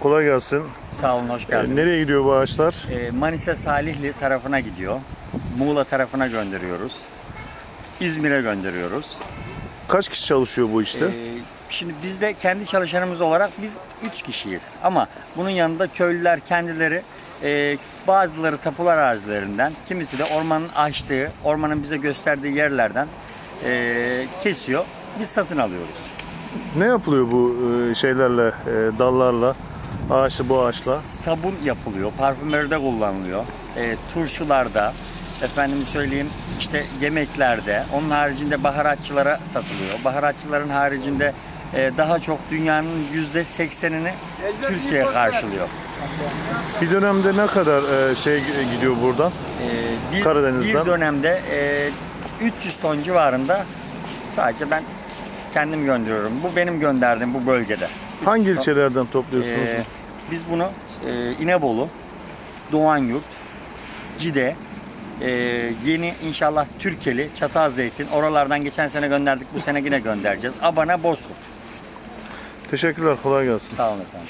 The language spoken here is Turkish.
Kolay gelsin. Sağ olun, hoş Ee, geldiniz. nereye gidiyor bu ağaçlar? Ee, Manisa Salihli tarafına gidiyor. Muğla tarafına gönderiyoruz. İzmir'e gönderiyoruz. Kaç kişi çalışıyor bu işte? Ee, şimdi biz de kendi çalışanımız olarak biz 3 kişiyiz. Ama bunun yanında köylüler kendileri e, bazıları tapular arazilerinden, kimisi de ormanın açtığı, ormanın bize gösterdiği yerlerden e, kesiyor. Biz satın alıyoruz. Ne yapılıyor bu e, şeylerle, e, dallarla, ağaçlı bu ağaçla? sabun yapılıyor, parfümerde kullanılıyor, e, turşularda, efendim söyleyeyim işte yemeklerde, onun haricinde baharatçılara satılıyor. Baharatçıların haricinde e, daha çok dünyanın yüzde seksenini Türkiye karşılıyor. Bir dönemde ne kadar e, şey gidiyor buradan? E, bir, Karadeniz'den. bir dönemde e, 300 ton civarında sadece ben kendim gönderiyorum. Bu benim gönderdiğim bu bölgede. Hangi ilçelerden topluyorsunuz? Ee, biz bunu e, İnebolu, Doğanyurt, Cide, e, yeni inşallah Türkeli, Çatalzeytin oralardan geçen sene gönderdik bu sene yine göndereceğiz. Abana, Bozkurt. Teşekkürler, kolay gelsin. Sağ olun efendim.